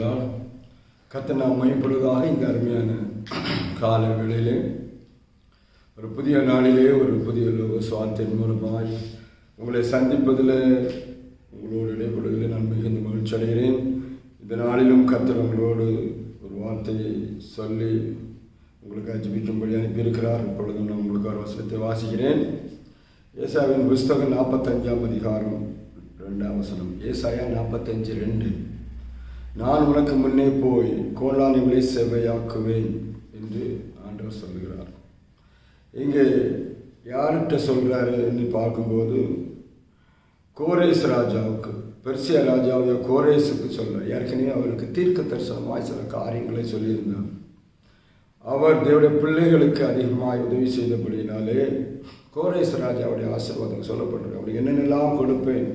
பிரேசலால் கத்தை நாம் மையப்படுவதாக இந்த அருமையான கால வேளையிலே ஒரு புதிய நாளிலே ஒரு புதிய லோக சுவாத்தின் மூலமாய் உங்களை சந்திப்பதில் உங்களோடு இடைப்படுவதில் நான் மிகுந்த மகிழ்ச்சி அடைகிறேன். இந்த நாளிலும் கத்தர் உங்களோடு ஒரு வார்த்தையை சொல்லி உங்களுக்கு ஜபிக்கும்படி அனுப்பியிருக்கிறார். இப்பொழுதும் நான் உங்களுக்கு ஒரு வசனத்தை வாசிக்கிறேன். ஏசாவின் புஸ்தகம் நாற்பத்தஞ்சாம் அதிகாரம் ரெண்டாம் வசனம். ஏசாயா நாற்பத்தஞ்சு ரெண்டு. நான் உனக்கு முன்னே போய் கோலானிகளை செவ்வையாக்குவேன் என்று ஆண்டவர் சொல்கிறார் இங்கே யார்கிட்ட சொல்கிறாரு என்று பார்க்கும்போது கோரேஸ் ராஜாவுக்கு பெர்சிய ராஜாவுடைய கோரேஸுக்கு சொல்ல ஏற்கனவே அவருக்கு தீர்க்க தரிசனமாய் சில காரியங்களை சொல்லியிருந்தார். அவர் தேவடைய பிள்ளைகளுக்கு அதிகமாக உதவி செய்தபடினாலே கோரேஸ் ராஜாவுடைய ஆசீர்வாதம் சொல்லப்படுறது அவருக்கு என்னென்னலாம் கொடுப்பேன்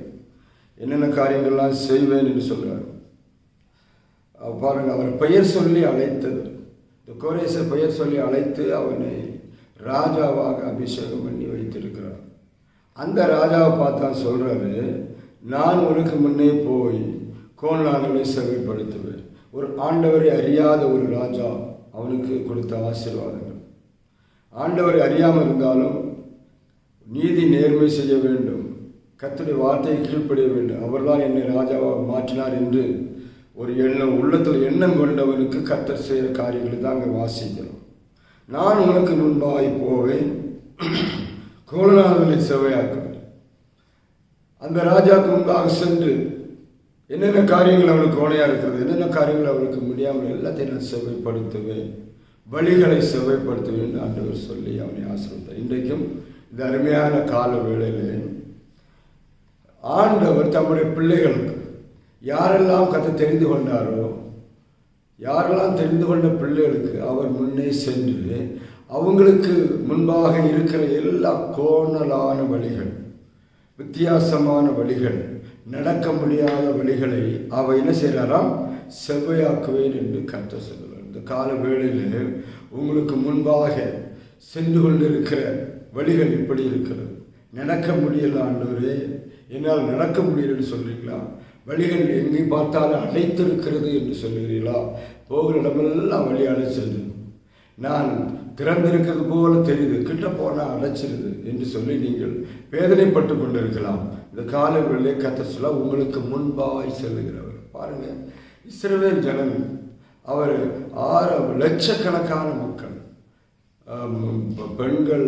என்னென்ன காரியங்கள்லாம் செய்வேன் என்று சொல்கிறார் பாருங்கள் அவர் பெயர் சொல்லி அழைத்தது. இந்த கோரேச பெயர் சொல்லி அழைத்து அவனை ராஜாவாக அபிஷேகம் பண்ணி வைத்திருக்கிறார். அந்த ராஜாவை பார்த்தா சொல்கிறாரு நான் உனக்கு முன்னே போய் கோன்லாங்களை செவைப்படுத்துவேன் ஒரு ஆண்டவரை அறியாத ஒரு ராஜா அவனுக்கு கொடுத்த ஆசீர்வாதங்கள். ஆண்டவரை அறியாமல் இருந்தாலும் நீதி நேர்மை செய்ய வேண்டும். கத்துடைய வார்த்தையை கீழ்ப்படிய வேண்டும். அவர்தான் என்னை ராஜாவாக மாற்றினார் என்று ஒரு எண்ணம் உள்ளத்தில் எண்ணம் கொண்டவனுக்கு கத்தர் செய்கிற காரியங்களை தான் அங்கே வாசிக்கிறோம். நான் உனக்கு முன்பாய் போவேன். கோலநாதனை செவையாக்குவேன். அந்த ராஜாவுக்கு முன்பாக சென்று என்னென்ன காரியங்கள் அவளுக்கு கோணையாக இருக்கிறது என்னென்ன காரியங்கள் அவளுக்கு முடியாமல் எல்லாத்தையும் நான் செவைப்படுத்துவேன். வழிகளை செவைப்படுத்துவேன் என்று ஆண்டவர் சொல்லி அவனை ஆசிரியத்தார் இன்றைக்கும் இந்த அருமையான கால வேளையில் ஆண்டவர் தம்முடைய பிள்ளைகளுக்கு யாரெல்லாம் கதை தெரிந்து கொண்டாரோ யாரெல்லாம் தெரிந்து கொண்ட பிள்ளைகளுக்கு அவர் முன்னே சென்று அவங்களுக்கு முன்பாக இருக்கிற எல்லா கோணலான வழிகள் வித்தியாசமான வழிகள் நடக்க முடியாத வழிகளை அவ என்ன செய்கிறாராம் செவ்வையாக்குவேன் என்று கத்த சொல்லுவார் இந்த கால வேளையில் உங்களுக்கு முன்பாக சென்று கொண்டிருக்கிற வழிகள் இப்படி இருக்கிறது. நடக்க முடியல ஆண்டவரே என்னால் நடக்க முடியலன்னு சொல்கிறீங்களா வழிகள் எங்கே பார்த்தாலும் அடைத்திருக்கிறது என்று சொல்லுகிறீர்களா? போகிற இடமெல்லாம் வழி அடைச்சிருது நான் திறந்திருக்கிறது போல தெரியுது. கிட்ட போனால் அடைச்சிருது என்று சொல்லி நீங்கள் வேதனைப்பட்டு கொண்டிருக்கலாம். இந்த காலங்களிலே கத்த சொல்ல உங்களுக்கு முன்பாய் செல்லுகிறவர். பாருங்கள் இஸ்ரேல் ஜனம் அவர் ஆறு லட்சக்கணக்கான மக்கள் பெண்கள்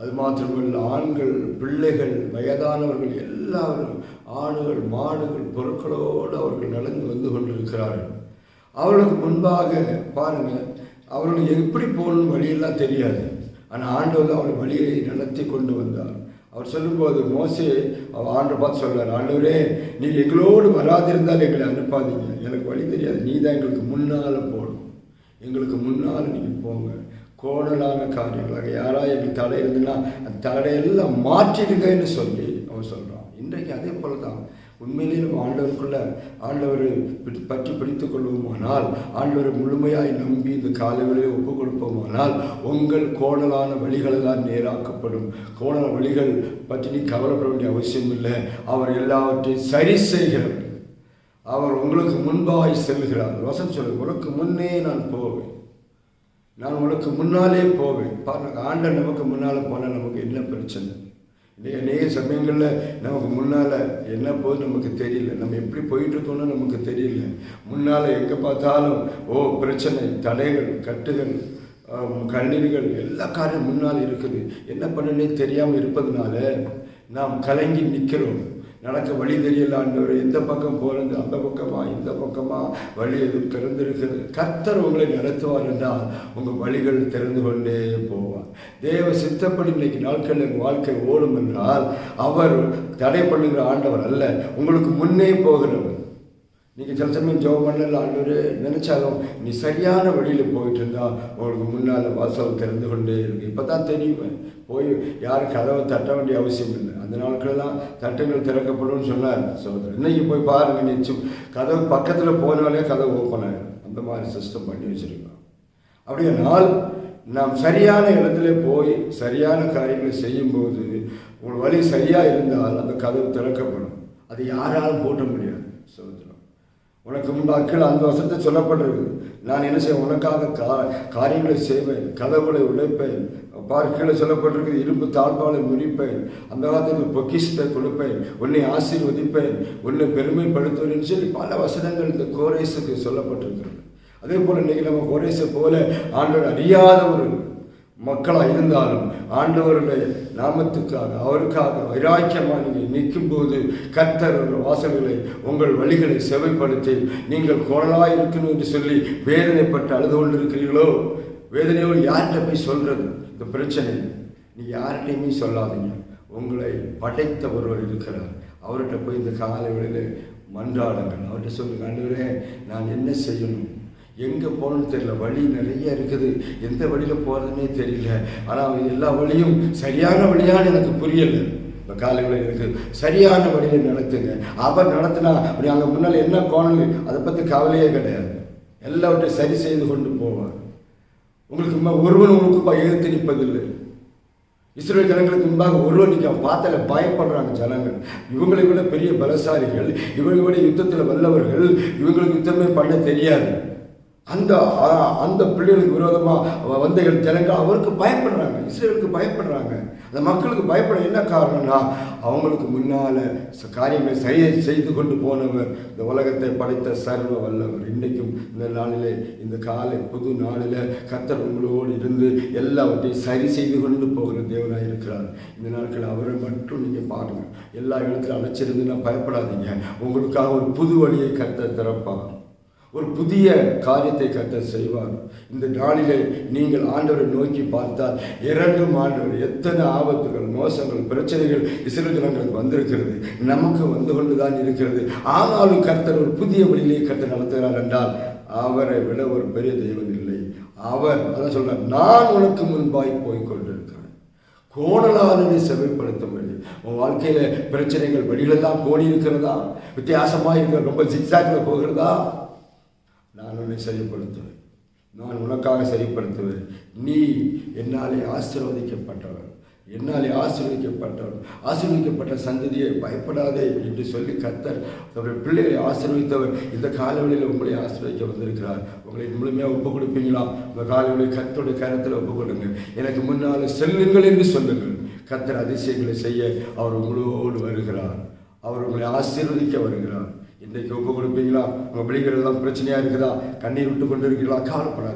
அது மாத்திரமல்ல ஆண்கள் பிள்ளைகள் வயதானவர்கள் எல்லாரும் ஆணுகள் மாடுகள் பொருட்களோடு அவர்கள் நடந்து வந்து கொண்டிருக்கிறார்கள். அவர்களுக்கு முன்பாக பாருங்கள் அவர்கள் எப்படி போகணும் வழியெல்லாம் தெரியாது. ஆனால் ஆண்டவர் அவர்கள் வழியை நடத்தி கொண்டு வந்தார். அவர் சொல்லும்போது மோசே அவர் ஆண்டை பார்த்து சொல்கிறார் ஆண்டவரே நீர் எங்களோடு வராதிருந்தால் எங்களை அனுப்பாதீங்க. எனக்கு வழி தெரியாது. நீ தான் எங்களுக்கு முன்னால் போகணும். எங்களுக்கு முன்னால் நீங்கள் போங்க. கோணலான காரியங்களாக யாராவது எனக்கு தடை இருந்துன்னா அந்த தடையெல்லாம் மாற்றிடுங்கன்னு சொல்லி அவன் சொல்கிறான் இன்றைக்கு அதே போல தான் உண்மையிலேயே நம்ம ஆண்டவருக்குள்ள ஆண்டவரை பற்றி பிடித்து கொள்வோமானால் ஆண்டவரை முழுமையாய் நம்பி இந்த காலைகளிலே ஒப்பு கொடுப்போமானால் உங்கள் கோணலான வழிகளெல்லாம் நேராக்கப்படும். கோணல வழிகள் பற்றி நீ கவலைப்பட வேண்டிய அவசியம் இல்லை. அவர் எல்லாவற்றையும் சரி செய்கிறவர் அவர் உங்களுக்கு முன்பாய் செல்கிறார். வசன் சொல்லு உனக்கு முன்னே நான் போவேன். நான் உனக்கு முன்னாலே போவேன். பாருங்க ஆண்டர் நமக்கு முன்னால் போனால் நமக்கு என்ன பிரச்சனை? இன்றைக்கி அநேக சமயங்களில் நமக்கு முன்னால் என்ன போகுது நமக்கு தெரியல. நம்ம எப்படி போயிட்டுருக்கோம்னு நமக்கு தெரியல. முன்னால் எங்கே பார்த்தாலும் ஓ பிரச்சனை தடைகள் கட்டுகள் கண்ணீர்கள் எல்லா காரியம் முன்னால் இருக்குது. என்ன பண்ணனே தெரியாமல் இருப்பதுனால நாம் கலங்கி நிற்கிறோம் நடக்க வழி தெரியல ஆண்டவர். எந்த பக்கம் போகிறது அந்த பக்கமா? இந்த பக்கமா? வழி எதுவும் திறந்திருக்கிறது. கர்த்தர் உங்களை நடத்துவார் என்றால் உங்கள் வழிகள் திறந்து கொண்டே போவார். தேவ சித்தப்படி இன்னைக்கு நாட்கள் எங்கள் வாழ்க்கை ஓடும் என்றால் அவர் தடை பண்ணுகிற ஆண்டவர் அல்ல. உங்களுக்கு முன்னே போகிறவர். நீங்கள் சில சமயம் ஜோம் பண்ணல ஆண்டு நினச்சாலும் நீ சரியான வழியில் போயிட்டு இருந்தால் உங்களுக்கு முன்னால் வாசல் திறந்து கொண்டே இருக்கு. இப்போ தான் தெரியும். போய் யாரும் கதவை தட்ட வேண்டிய அவசியம் இல்லை. அந்த நாட்களெல்லாம் தட்டுகள் திறக்கப்படும் சொன்னார் சகோதரர். இன்னைக்கு போய் பாருங்க நீ கதவு பக்கத்தில் போனாலே கதவு ஓப்பன் ஆகிடும் அந்த மாதிரி சிஸ்டம் பண்ணி வச்சுருக்கோம். அப்படியானால் நாம் சரியான இடத்துல போய் சரியான காரியங்களை செய்யும்போது உங்கள் வழி சரியாக இருந்தால் அந்த கதவு திறக்கப்படும். அது யாராலும் போட்ட முடியாது சகோதரம் உனக்கு முன்பாக அந்த வசனத்தை சொல்லப்பட்டிருக்கு. நான் என்ன செய்வேன்? உனக்காக கா காரியங்களை செய்வேன் கதவுகளை உழைப்பேன் பார்க்கல சொல்லப்பட்டிருக்கு இரும்பு தாழ்பாலை முறிப்பேன் அந்த காலத்தில் பொக்கிஷத்தை கொடுப்பேன் உன்னை ஆசீர்வதிப்பேன் உன்னை பெருமைப்படுத்துவேன் சொல்லி பல வசனங்கள் இந்த கோரேசுக்கு சொல்லப்பட்டிருக்கிறது. அதே போல் இன்னைக்கு நம்ம கோரேசை போல ஆண்டவர் அறியாத ஒரு மக்களாக இருந்தாலும் ஆண்டவருடைய நாமத்துக்காக அவருக்காக வைராக்கியமாக நீங்கள் நிற்கும்போது கர்த்தர் வாசல்களை உங்கள் வழிகளை செவைப்படுத்தி நீங்கள் குரலாக இருக்கணும் என்று சொல்லி வேதனைப்பட்டு அழுது கொண்டிருக்கிறீர்களோ? வேதனையோடு யார்கிட்ட போய் சொல்கிறது இந்த பிரச்சனை. நீ யார்கிட்டையுமே சொல்லாதீங்க. உங்களை படைத்த ஒருவர் இருக்கிறார். அவர்கிட்ட போய் இந்த காலை வேளையில் மன்றாடுங்கள். அவர்கிட்ட சொல்லுங்க ஆண்டவரே நான் என்ன செய்யணும்? எங்கே போகணும்னு தெரியல. வழி நிறைய இருக்குது. எந்த வழியில் போகிறதுனே தெரியல. ஆனால் எல்லா வழியும் சரியான வழியான்னு எனக்கு புரியலை. இப்போ காலையில் இருக்குது சரியான வழியில் நடத்துங்க. அவர் நடத்தினா அப்படி அங்கே முன்னால் என்ன கோணல்? அதை பற்றி கவலையே கிடையாது. எல்லாவற்றையும் சரி செய்து கொண்டு போவார். உங்களுக்கு ஒருவன் உங்களுக்கு எழுத்து நிற்பதில்லை. இஸ்ரேல் ஜனங்களுக்கு முன்பாக ஒருவன் நிற்க பார்த்தால பயப்படுறாங்க ஜனங்கள். இவங்களை விட பெரிய பலசாலிகள் இவங்களை விட யுத்தத்தில் வல்லவர்கள் இவங்களுக்கு யுத்தமே பண்ண தெரியாது. அந்த அந்த பிள்ளைகளுக்கு விரோதமாக வந்த ஜனங்க அவருக்கு பயப்படுறாங்க இஸ்ரேலுக்கு பயப்படுறாங்க. அந்த மக்களுக்கு பயப்பட என்ன காரணம்னா அவங்களுக்கு முன்னால் காரியங்களை சரி செய்து கொண்டு போனவர் இந்த உலகத்தை படைத்த சர்வ வல்லவர். இன்றைக்கும் இந்த நாளிலே இந்த காலை புது நாளில் கத்தர் உங்களோடு இருந்து எல்லாவற்றையும் சரி செய்து கொண்டு போகிற தேவனாக இருக்கிறார். இந்த நாட்கள் அவரை மட்டும் நீங்கள் பாருங்கள் எல்லா இடத்துலையும் அழைச்சிருந்து பயப்படாதீங்க. உங்களுக்காக ஒரு புது வழியை கத்த திறப்பார். ஒரு புதிய காரியத்தை கர்த்தர் செய்வார். இந்த நாளிலே நீங்கள் ஆண்டவரை நோக்கி பார்த்தால் இரண்டும் ஆண்டவர் எத்தனை ஆபத்துகள் மோசங்கள் பிரச்சனைகள் இஸ்ரேல் ஜனங்களுக்கு வந்திருக்கிறது. நமக்கு வந்து கொண்டுதான் இருக்கிறது. ஆனாலும் கர்த்தர் ஒரு புதிய வழியிலே கர்த்தர் நடத்துகிறார் என்றால் அவரை விட ஒரு பெரிய தெய்வம் இல்லை. அவர் அதான் சொல்றார் நான் உனக்கு முன்பாய் போய் கொண்டிருக்கிறேன் கோணலானதை செவைப்படுத்தும்படி உன் வாழ்க்கையில பிரச்சனைகள் வழிகளெல்லாம் கோடி இருக்கிறதா? வித்தியாசமாக இருக்கிற ரொம்ப ஜிக்ஸாக்ல போகிறதா? நான் உன்னை சரிப்படுத்துவேன். நான் உனக்காக சரிப்படுத்துவேன். நீ என்னாலே ஆசீர்வதிக்கப்பட்டவன். என்னாலே ஆசீர்வதிக்கப்பட்டவன். ஆசீர்வதிக்கப்பட்ட சந்ததியை பயப்படாதே என்று சொல்லி கத்தர் தன்னுடைய பிள்ளைகளை ஆசீர்வதித்தவர் இந்த காலவெளியில் உங்களை ஆசீர்வதிக்க வந்திருக்கிறார். உங்களை முழுமையாக ஒப்பு கொடுப்பீங்களா? உங்கள் காலவெளியை கத்தோடைய கருத்தில் ஒப்புக் கொடுங்க எனக்கு முன்னால் செல்லுங்கள் என்று சொல்லுங்கள். கத்தர் அதிசயங்களை செய்ய அவர் உங்களோடு வருகிறார். அவர் உங்களை ஆசீர்வதிக்க வருகிறார். இன்றைக்கு ஒப்பு கொடுப்பீங்களா? உங்கள் பிள்ளைகள் எல்லாம் பிரச்சனையாக இருக்குதா? கண்ணீர் விட்டு கொண்டு இருக்கிறீங்களா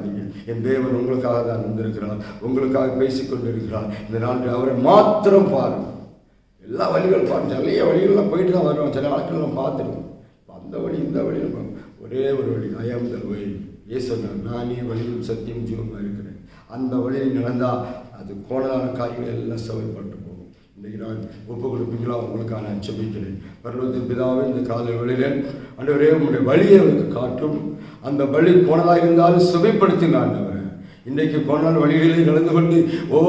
என் தேவன் உங்களுக்காக தான் வந்திருக்கிறார். உங்களுக்காக பேசிக் கொண்டு இருக்கிறார் இந்த நாட்டில் அவரை மாத்திரம் பாரு. எல்லா வழிகளும் பாரு நிறைய வழிகள்லாம் போயிட்டு தான் வருவோம் சில நாட்கள் நம்ம பார்த்துருக்கோம் அந்த வழி இந்த வழியில் ஒரே ஒரு வழி ஐயம் த வழி ஏசனார் நானே வழியும் சத்தியம் ஜீவமாக இருக்கிறேன். அந்த வழியில் நடந்தால் அது கோணலான காரியங்கள் எல்லாம் சவைப்பட்டு இன்றைக்கு நான் ஒப்பு கொடுப்பீங்களா உங்களுக்கான செபிக்கிறேன் பரலோகத்தின் பிதாவே இந்த காலை வழியில் ஆண்டவரே உங்களுடைய வழியை அவருக்கு காட்டும். அந்த வழி கோணலாக இருந்தாலும் சுவைப்படுத்துங்க ஆண்டவரே. இன்றைக்கு கொண்டாட வழிகளில் நடந்து கொண்டு ஓ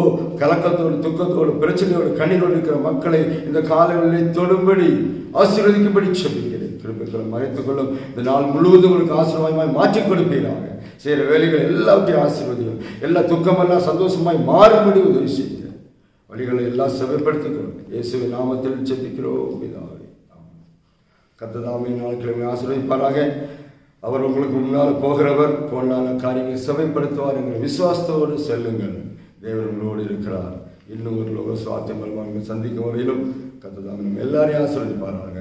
கலக்கத்தோடு துக்கத்தோடு பிரச்சனையோடு கண்ணீரோடு இருக்கிற மக்களை இந்த காலங்களிலே தொடும்படி ஆசீர்வதிக்கும்படி செபிக்கிறேன். கிருப்பைகளை மறைத்துக்கொள்ளும் இந்த நாள் முழுவதும் உங்களுக்கு ஆசீர்வாதமாய் மாற்றிக் கொடுப்பீராக. செய்கிற வேலைகள் எல்லாவற்றையும் ஆசீர்வதியும். எல்லா துக்கமெல்லாம் சந்தோஷமாய் மாறும்படி உதவி செய்யும் வழிகளை எல்லாம் செவைப்படுத்திக் கொள்ளும் இயேசுவின் நாமத்தில் செபிக்கிறோம் பிதாவே. ஆமென். நாட்கிழமை ஆசீர்வதிப்பாராக. அவர் உங்களுக்கு முன்னால் போகிறவர் போனான காரியங்களை சபைப்படுத்துவார் என்கிற விசுவாசத்தோடு செல்லுங்கள். தேவன் உங்களோடு இருக்கிறார். இன்னும் ஒரு லோக சுவாத்தியம் சந்திக்கும் வரையிலும் கத்ததாமே நம்ம எல்லாரையும் ஆசீர்வதிப்பாராக.